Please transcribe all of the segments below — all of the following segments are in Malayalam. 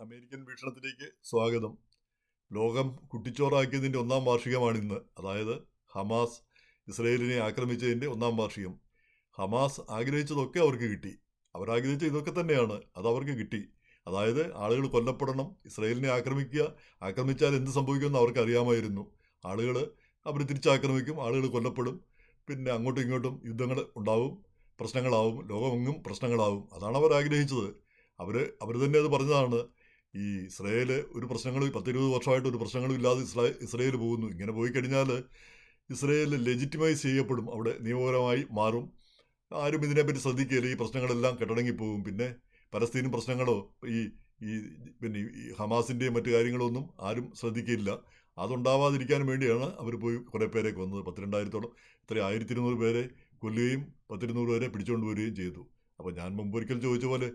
അമേരിക്കൻ വീക്ഷണത്തിലേക്ക് സ്വാഗതം. ലോകം കുട്ടിച്ചോറാക്കിയതിന്റെ ഒന്നാം വാർഷികമാണ് ഇന്ന്. അതായത് ഹമാസ് ഇസ്രയേലിനെ ആക്രമിച്ചതിന്റെ ഒന്നാം വാർഷികം. ഹമാസ് ആഗ്രഹിച്ചതൊക്കെ അവർക്ക് കിട്ടി. അവരാഗ്രഹിച്ച ഇതൊക്കെ തന്നെയാണ്. അത് അവർക്ക് കിട്ടി. അതായത് ആളുകൾ കൊല്ലപ്പെടണം ഇസ്രയേലിനെ ആക്രമിക്കുക ആക്രമിച്ചാൽ എന്ത് സംഭവിക്കുമെന്ന് അവർക്ക് അറിയാമായിരുന്നു ആളുകൾ അവർ തിരിച്ചാക്രമിക്കും ആളുകൾ കൊല്ലപ്പെടും. പിന്നെ അങ്ങോട്ടും ഇങ്ങോട്ടും യുദ്ധങ്ങൾ ഉണ്ടാവും പ്രശ്നങ്ങളാവും ലോകമെങ്ങും പ്രശ്നങ്ങളാവും. അതാണ് അവർ ആഗ്രഹിച്ചത്. അവർ അവർ തന്നെ അത് പറഞ്ഞതാണ്. ഈ ഇസ്രയേൽ ഒരു പ്രശ്നങ്ങളും പത്തിരുപത് വർഷമായിട്ട് ഒരു പ്രശ്നങ്ങളും ഇല്ലാതെ ഇസ്രാ ഇസ്രയേൽ പോകുന്നു. ഇങ്ങനെ പോയി കഴിഞ്ഞാൽ ഇസ്രയേൽ ലെജിറ്റിമൈസ് ചെയ്യപ്പെടും. അവിടെ നിയമപരമായി മാറും. ആരും ഇതിനെപ്പറ്റി ശ്രദ്ധിക്കുകയില്ല ഈ പ്രശ്നങ്ങളെല്ലാം കെട്ടടങ്ങിപ്പോകും. പിന്നെ പലസ്തീനും പ്രശ്നങ്ങളോ ഈ ഈ പിന്നെ ഈ ഹമാസിന്റെയും മറ്റു കാര്യങ്ങളൊന്നും ആരും ശ്രദ്ധിക്കില്ല അതുണ്ടാവാതിരിക്കാൻ വേണ്ടിയാണ് അവർ പോയി കുറേ പേരെ കൊന്നത് പത്തിരണ്ടായിരത്തോളം ഇത്ര ആയിരത്തി ഇരുന്നൂറ് പേരെ കൊല്ലുകയും പത്തിരുന്നൂറ് പേരെ പിടിച്ചുകൊണ്ട് വരികയും ചെയ്തു. അപ്പോൾ ഞാൻ മുമ്പൊരിക്കൽ ചോദിച്ച പോലെ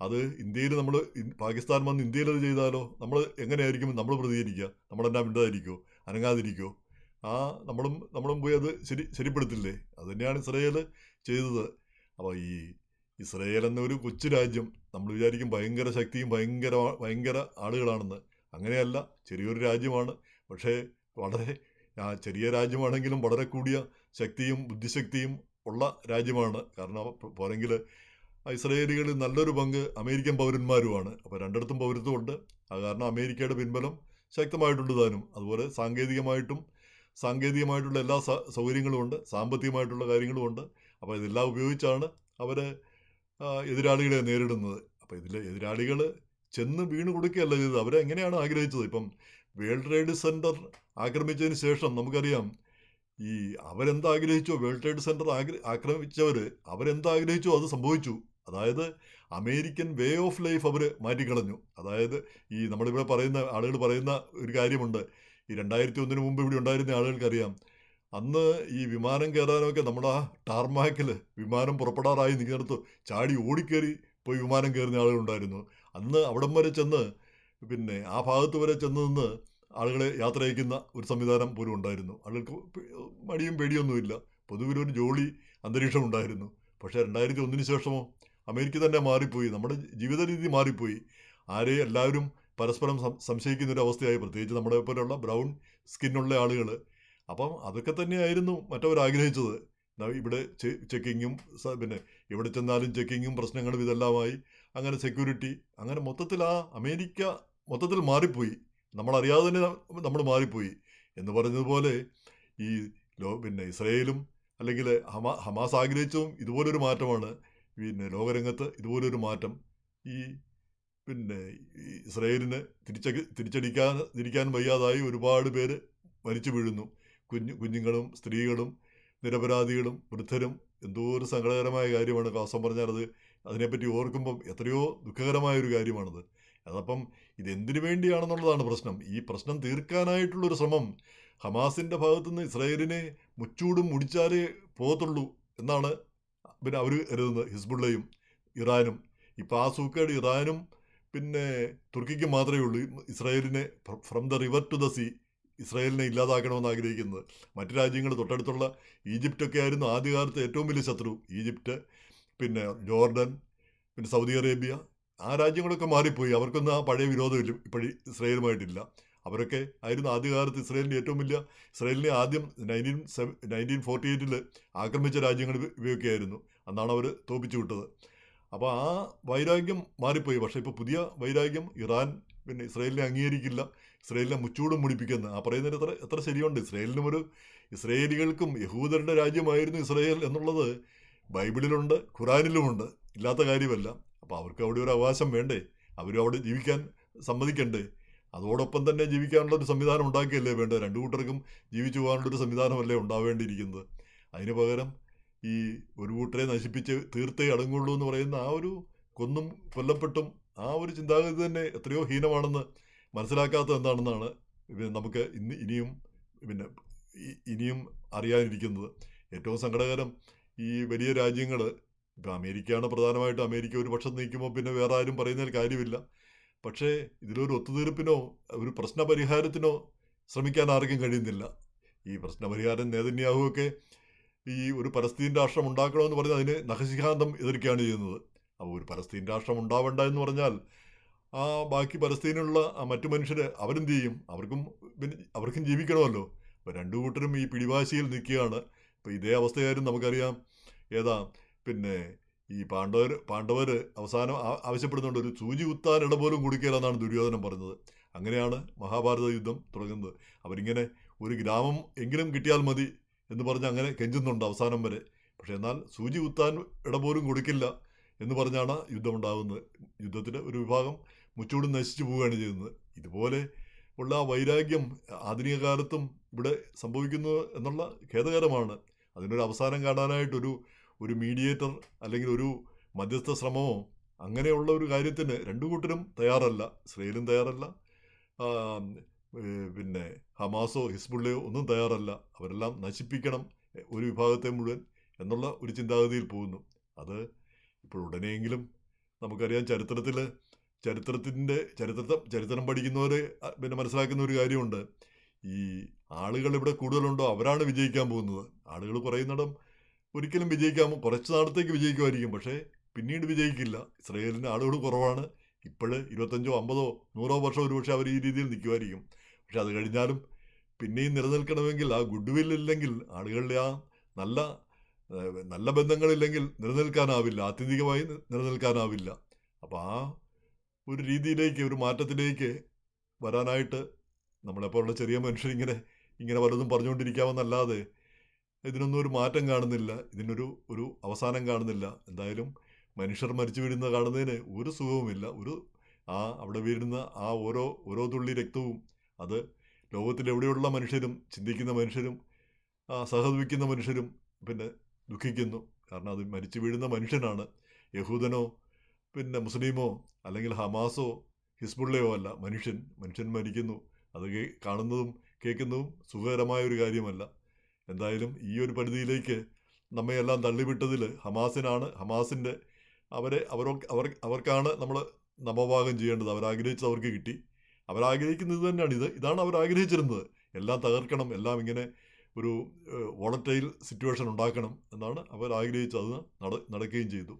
അത് ഇന്ത്യയിൽ നമ്മൾ പാകിസ്ഥാൻ വന്ന് ഇന്ത്യയിൽ അത് ചെയ്താലോ? നമ്മൾ എങ്ങനെയായിരിക്കും? നമ്മൾ പ്രതികരിക്കുക. നമ്മളെന്നാ മിണ്ടാതിരിക്കുമോ അനങ്ങാതിരിക്കുമോ ആ നമ്മളും നമ്മളും പോയി അത് ശരി ശരിപ്പെടുത്തില്ലേ? അത് തന്നെയാണ് ഇസ്രയേൽ ചെയ്തത്. അപ്പോൾ ഈ ഇസ്രയേൽ എന്നൊരു കൊച്ചു രാജ്യം നമ്മൾ വിചാരിക്കും ഭയങ്കര ശക്തിയും ഭയങ്കര ഭയങ്കര ആളുകളാണെന്ന്. അങ്ങനെയല്ല ചെറിയൊരു രാജ്യമാണ്. പക്ഷേ വളരെ ആ ചെറിയ രാജ്യമാണെങ്കിലും വളരെ കൂടിയ ശക്തിയും ബുദ്ധിശക്തിയും ഉള്ള രാജ്യമാണ്. കാരണം പോരെങ്കിൽ ഇസ്രയേലികളിൽ നല്ലൊരു പങ്ക് അമേരിക്കൻ പൗരന്മാരുമാണ്. അപ്പോൾ രണ്ടിടത്തും പൗരത്വമുണ്ട്. അത് കാരണം അമേരിക്കയുടെ പിൻബലം ശക്തമായിട്ടുണ്ട് താനും. അതുപോലെ സാങ്കേതികമായിട്ടും സാങ്കേതികമായിട്ടുള്ള എല്ലാ സ സൗകര്യങ്ങളും ഉണ്ട്. സാമ്പത്തികമായിട്ടുള്ള കാര്യങ്ങളുമുണ്ട് അപ്പോൾ ഇതെല്ലാം ഉപയോഗിച്ചാണ് അവർ എതിരാളികളെ നേരിടുന്നത്. അപ്പോൾ ഇതിൽ എതിരാളികൾ ചെന്ന് വീണ് കൊടുക്കുകയല്ല ചെയ്തത്. അവരെ എങ്ങനെയാണ് ആഗ്രഹിച്ചത്? ഇപ്പം വേൾഡ് ട്രേഡ് സെന്റർ ആക്രമിച്ചതിന് ശേഷം നമുക്കറിയാം ഈ അവരെന്താഗ്രഹിച്ചോ വേൾഡ് ട്രേഡ് സെന്റർ ആഗ്ര ആക്രമിച്ചവർ അവരെന്താഗ്രഹിച്ചോ അത് സംഭവിച്ചു. അതായത് അമേരിക്കൻ വേ ഓഫ് ലൈഫ് അവർ മാറ്റിക്കളഞ്ഞു. അതായത് ഈ നമ്മളിവിടെ പറയുന്ന ആളുകൾ പറയുന്ന ഒരു കാര്യമുണ്ട്. ഈ രണ്ടായിരത്തി ഒന്നിന് മുമ്പ് ഇവിടെ ഉണ്ടായിരുന്ന ആളുകൾക്കറിയാം. അന്ന് ഈ വിമാനം കയറാനൊക്കെ നമ്മുടെ ആ ടാർമാക്കിൽ വിമാനം പുറപ്പെടാറായി നിൽക്കുന്നിടത്ത് ചാടി ഓടിക്കേറി പോയി വിമാനം കയറുന്ന ആളുകളുണ്ടായിരുന്നു അന്ന് അവിടം വരെ ചെന്ന് പിന്നെ ആ ഭാഗത്ത് വരെ ചെന്ന് നിന്ന് ആളുകളെ യാത്ര അയക്കുന്ന ഒരു സംവിധാനം പോലും ഉണ്ടായിരുന്നു. ആളുകൾക്ക് മടിയും പേടിയൊന്നുമില്ല. പൊതുവിലൊരു ജോളി അന്തരീക്ഷം ഉണ്ടായിരുന്നു. പക്ഷേ രണ്ടായിരത്തി ഒന്നിന് ശേഷമോ അമേരിക്ക തന്നെ മാറിപ്പോയി. നമ്മുടെ ജീവിത രീതി മാറിപ്പോയി. ആരെ എല്ലാവരും പരസ്പരം സംശയിക്കുന്ന ഒരു അവസ്ഥയായി. പ്രത്യേകിച്ച് നമ്മുടെ പോലെയുള്ള ബ്രൗൺ സ്കിന്നുള്ള ആളുകൾ അപ്പം അതൊക്കെ തന്നെയായിരുന്നു മറ്റവർ ആഗ്രഹിച്ചത് ഇവിടെ ചെക്കിങ്ങും പിന്നെ എവിടെ ചെന്നാലും ചെക്കിങ്ങും പ്രശ്നങ്ങളും ഇതെല്ലാമായി. അങ്ങനെ സെക്യൂരിറ്റി അങ്ങനെ മൊത്തത്തിൽ ആ അമേരിക്ക മൊത്തത്തിൽ മാറിപ്പോയി. നമ്മളറിയാതെ തന്നെ നമ്മൾ മാറിപ്പോയി. എന്ന് പറഞ്ഞതുപോലെ ഈ ലോ പിന്നെ ഇസ്രയേലും അല്ലെങ്കിൽ ഹമാ ഹമാസ് ആഗ്രഹിച്ചതും ഇതുപോലൊരു മാറ്റമാണ്. പിന്നെ ലോകരംഗത്ത് ഇതുപോലൊരു മാറ്റം. ഈ പിന്നെ ഇസ്രയേലിന് തിരിച്ച തിരിച്ചടിക്കാൻ തിരിക്കാൻ വയ്യാതായി ഒരുപാട് പേര് മരിച്ചു വീഴുന്നു. കുഞ്ഞു കുഞ്ഞുങ്ങളും സ്ത്രീകളും നിരപരാധികളും വൃദ്ധരും എന്തോ ഒരു സങ്കടകരമായ കാര്യമാണ്. കാസം പറഞ്ഞാൽ അത് അതിനെപ്പറ്റി ഓർക്കുമ്പം എത്രയോ ദുഃഖകരമായൊരു കാര്യമാണത്. അതപ്പം ഇതെന്തിനു വേണ്ടിയാണെന്നുള്ളതാണ് പ്രശ്നം. ഈ പ്രശ്നം തീർക്കാനായിട്ടുള്ളൊരു ശ്രമം ഹമാസിന്റെ ഭാഗത്തുനിന്ന് ഇസ്രയേലിനെ മുച്ചൂടും മുടിച്ചാലേ പോകത്തുള്ളൂ എന്നാണ് പിന്നെ അവർ കരുതുന്നത് ഹിസ്ബുള്ളയും ഇറാനും. ഇപ്പോൾ ആ സൂക്കേട് ഇറാനും പിന്നെ തുർക്കിക്ക് മാത്രമേ ഉള്ളൂ. ഇസ്രായേലിനെ from the river to the sea ഇസ്രായേലിനെ ഇല്ലാതാക്കണമെന്ന് ആഗ്രഹിക്കുന്നത്. മറ്റു രാജ്യങ്ങൾ തൊട്ടടുത്തുള്ള ഈജിപ്റ്റൊക്കെ ആയിരുന്നു ആദ്യകാലത്ത് ഏറ്റവും വലിയ ശത്രു ഈജിപ്റ്റ് പിന്നെ ജോർഡൻ പിന്നെ സൗദി അറേബ്യ. ആ രാജ്യങ്ങളൊക്കെ മാറിപ്പോയി. അവർക്കൊന്നും ആ പഴയ വിരോധമില്ല ഇപ്പോഴും ഇസ്രായേലുമായിട്ടില്ല. അവരൊക്കെ ആയിരുന്നു ആദ്യകാലത്ത് ഇസ്രയേലിന്റെ ഏറ്റവും വലിയ ഇസ്രയേലിനെ ആദ്യം നയന്റീൻ സെവൻ നയന്റീൻ ഫോർട്ടി എയ്റ്റിൽ ആക്രമിച്ച രാജ്യങ്ങൾ ഇവയൊക്കെയായിരുന്നു അന്നാണ് അവർ തോപ്പിച്ചു വിട്ടത്. അപ്പോൾ ആ വൈരാഗ്യം മാറിപ്പോയി. പക്ഷേ ഇപ്പോൾ പുതിയ വൈരാഗ്യം ഇറാൻ പിന്നെ ഇസ്രയേലിനെ അംഗീകരിക്കില്ല. ഇസ്രയേലിനെ മുച്ചൂടും മുടിപ്പിക്കുന്നത് ആ പറയുന്നതിന് എത്ര എത്ര ശരിയുണ്ട്? ഇസ്രയേലിനും ഒരു ഇസ്രയേലികൾക്കും യഹൂദരുടെ രാജ്യമായിരുന്നു ഇസ്രയേൽ എന്നുള്ളത് ബൈബിളിലുണ്ട് ഖുറാനിലുമുണ്ട്. ഇല്ലാത്ത കാര്യമല്ല. അപ്പോൾ അവർക്ക് അവിടെ ഒരു അവകാശം വേണ്ടേ? അവരും അവിടെ ജീവിക്കാൻ സമ്മതിക്കണ്ടേ? അതോടൊപ്പം തന്നെ ജീവിക്കാനുള്ള ഒരു സംവിധാനം ഉണ്ടാക്കിയല്ലേ വേണ്ടത്? രണ്ടു കൂട്ടർക്കും ജീവിച്ചു പോകാനുള്ളൊരു സംവിധാനമല്ലേ ഉണ്ടാവേണ്ടിയിരിക്കുന്നത്. അതിന് പകരം ഈ ഒരു കൂട്ടരെ നശിപ്പിച്ച് തീർത്തേ അടങ്ങുള്ളൂ എന്ന് പറയുന്ന ആ ഒരു കൊന്നും കൊല്ലപ്പെട്ടും ആ ഒരു ചിന്താഗതി തന്നെ എത്രയോ ഹീനമാണെന്ന് മനസ്സിലാക്കാത്തത് എന്താണെന്നാണ് നമുക്ക് ഇന്ന് ഇനിയും പിന്നെ ഇനിയും അറിയാനിരിക്കുന്നത്. ഏറ്റവും സങ്കടകരം ഈ വലിയ രാജ്യങ്ങൾ ഇപ്പോൾ അമേരിക്കയാണ് പ്രധാനമായിട്ടും അമേരിക്ക ഒരു പക്ഷം നീക്കുമ്പോൾ പിന്നെ വേറെ ആരും പറയുന്നതിൽ കാര്യമില്ല. പക്ഷേ ഇതിലൊരു ഒത്തുതീർപ്പിനോ ഒരു പ്രശ്നപരിഹാരത്തിനോ ശ്രമിക്കാൻ ആർക്കും കഴിയുന്നില്ല. ഈ പ്രശ്നപരിഹാരം നേതന്യാഹുവൊക്കെ ഈ ഒരു പലസ്തീൻ രാഷ്ട്രം ഉണ്ടാക്കണമെന്ന് പറഞ്ഞ് അതിന് നഖശിഖാന്തം എതിർക്കുകയാണ് ചെയ്യുന്നത്. അപ്പോൾ ഒരു പലസ്തീൻ രാഷ്ട്രം ഉണ്ടാവണ്ട എന്ന് പറഞ്ഞാൽ ആ ബാക്കി പലസ്തീനിലുള്ള മറ്റു മനുഷ്യർ അവരെന്ത് ചെയ്യും? അവർക്കും അവർക്കും ജീവിക്കണമല്ലോ. അപ്പോൾ രണ്ടു കൂട്ടരും ഈ പിടിവാശിയിൽ നിൽക്കുകയാണ്. ഇപ്പോൾ ഇതേ അവസ്ഥയായിരുന്നു നമുക്കറിയാം. ഏതാ? പിന്നെ ഈ പാണ്ഡവർ പാണ്ഡവർ അവസാനം ആവശ്യപ്പെടുന്നുണ്ട് ഒരു സൂചി കുത്താൻ ഇട പോലും കൊടുക്കില്ലെന്നാണ് ദുര്യോധനം പറഞ്ഞത്. അങ്ങനെയാണ് മഹാഭാരത യുദ്ധം തുടങ്ങുന്നത്. അവരിങ്ങനെ ഒരു ഗ്രാമം എങ്കിലും കിട്ടിയാൽ മതി എന്ന് പറഞ്ഞ് അങ്ങനെ കെഞ്ചുന്നുണ്ട് അവസാനം വരെ. പക്ഷേ എന്നാൽ സൂചി കുത്താൻ ഇട പോലും കൊടുക്കില്ല എന്ന് പറഞ്ഞാണ് യുദ്ധമുണ്ടാകുന്നത് യുദ്ധത്തിന്റെ ഒരു വിഭാഗം മുച്ചൂടും നശിച്ചു പോവുകയാണ് ചെയ്യുന്നത്. ഇതുപോലെ ഉള്ള വൈരാഗ്യം ആധുനിക കാലത്തും ഇവിടെ സംഭവിക്കുന്നു എന്നുള്ള ഖേദകരമാണ്. അതിനൊരു അവസാനം കാണാനായിട്ടൊരു ഒരു മീഡിയേറ്റർ അല്ലെങ്കിൽ ഒരു മധ്യസ്ഥ ശ്രമമോ അങ്ങനെയുള്ള ഒരു കാര്യത്തിന് രണ്ടു കൂട്ടരും തയ്യാറല്ല ഇസ്രയേലും തയ്യാറല്ല. പിന്നെ ഹമാസോ ഹിസ്ബുള്ളയോ ഒന്നും തയ്യാറല്ല. അവരെല്ലാം നശിപ്പിക്കണം ഒരു വിഭാഗത്തെ മുഴുവൻ എന്നുള്ള ഒരു ചിന്താഗതിയിൽ പോകുന്നു. അത് ഇപ്പോൾ ഉടനെയെങ്കിലും നമുക്കറിയാം ചരിത്രത്തിൽ ചരിത്രത്തിന്റെ ചരിത്രം ചരിത്രം പഠിക്കുന്നവർ പിന്നെ മനസ്സിലാക്കുന്ന ഒരു കാര്യമുണ്ട്. ഈ ആളുകൾ ഇവിടെ കൂടുതലുണ്ടോ? അവരാണ് വിജയിക്കാൻ പോകുന്നത്. ആളുകൾ കുറയുന്നിടം ഒരിക്കലും വിജയിക്കാൻ കുറച്ച് നാളത്തേക്ക് വിജയിക്കുമായിരിക്കും. പക്ഷേ പിന്നീട് വിജയിക്കില്ല. ഇസ്രയേലിന്റെ ആളുകൾ കുറവാണ്. ഇപ്പോൾ ഇരുപത്തഞ്ചോ അമ്പതോ നൂറോ വർഷം ഒരുപക്ഷെ അവർ ഈ രീതിയിൽ നിൽക്കുമായിരിക്കും. പക്ഷെ അത് കഴിഞ്ഞാലും പിന്നെയും നിലനിൽക്കണമെങ്കിൽ ആ ഗുഡ് വിൽ ഇല്ലെങ്കിൽ ആളുകളുടെ ആ നല്ല നല്ല ബന്ധങ്ങളില്ലെങ്കിൽ നിലനിൽക്കാനാവില്ല. ആത്യന്തികമായി നിലനിൽക്കാനാവില്ല. അപ്പോൾ ആ ഒരു രീതിയിലേക്ക് ഒരു മാറ്റത്തിലേക്ക് വരാനായിട്ട് നമ്മളെപ്പോലുള്ള ചെറിയ മനുഷ്യരിങ്ങനെ ഇങ്ങനെ പലതും പറഞ്ഞുകൊണ്ടിരിക്കാമെന്നല്ലാതെ ഇതിനൊന്നും ഒരു മാറ്റം കാണുന്നില്ല. ഇതിനൊരു ഒരു അവസാനം കാണുന്നില്ല. എന്തായാലും മനുഷ്യർ മരിച്ചു വീഴുന്ന കാണുന്നതിന് ഒരു സുഖവുമില്ല. ഒരു ആ അവിടെ വീഴുന്ന ആ ഓരോ ഓരോ തുള്ളി രക്തവും അത് ലോകത്തിലെവിടെയുള്ള മനുഷ്യരും ചിന്തിക്കുന്ന മനുഷ്യരും സഹതപിക്കുന്ന മനുഷ്യരും പിന്നെ ദുഃഖിക്കുന്നു. കാരണം അത് മരിച്ചു വീഴുന്ന മനുഷ്യനാണ്. യഹൂദനോ പിന്നെ മുസ്ലിമോ അല്ലെങ്കിൽ ഹമാസോ ഹിസ്ബുള്ളയോ അല്ല. മനുഷ്യൻ മനുഷ്യൻ മരിക്കുന്നു. അത് കാണുന്നതും കേൾക്കുന്നതും സുഖകരമായ ഒരു കാര്യമല്ല. എന്തായാലും ഈ ഒരു പരിധിയിലേക്ക് നമ്മയെല്ലാം തള്ളിവിട്ടതിൽ ഹമാസിനാണ് ഹമാസിന്റെ അവരെ അവർ അവർ അവർക്കാണ് നമ്മൾ നമഭാഗം ചെയ്യേണ്ടത്. അവരാഗ്രഹിച്ചത് അവർക്ക് കിട്ടി. അവരാഗ്രഹിക്കുന്നത് തന്നെയാണ് ഇത്. ഇതാണ് അവരാഗ്രഹിച്ചിരുന്നത് എല്ലാം തകർക്കണം എല്ലാം ഇങ്ങനെ ഒരു വോളറ്റൈൽ സിറ്റുവേഷൻ ഉണ്ടാക്കണം എന്നാണ് അവർ ആഗ്രഹിച്ചത്. നട നടക്കുകയും ചെയ്തു.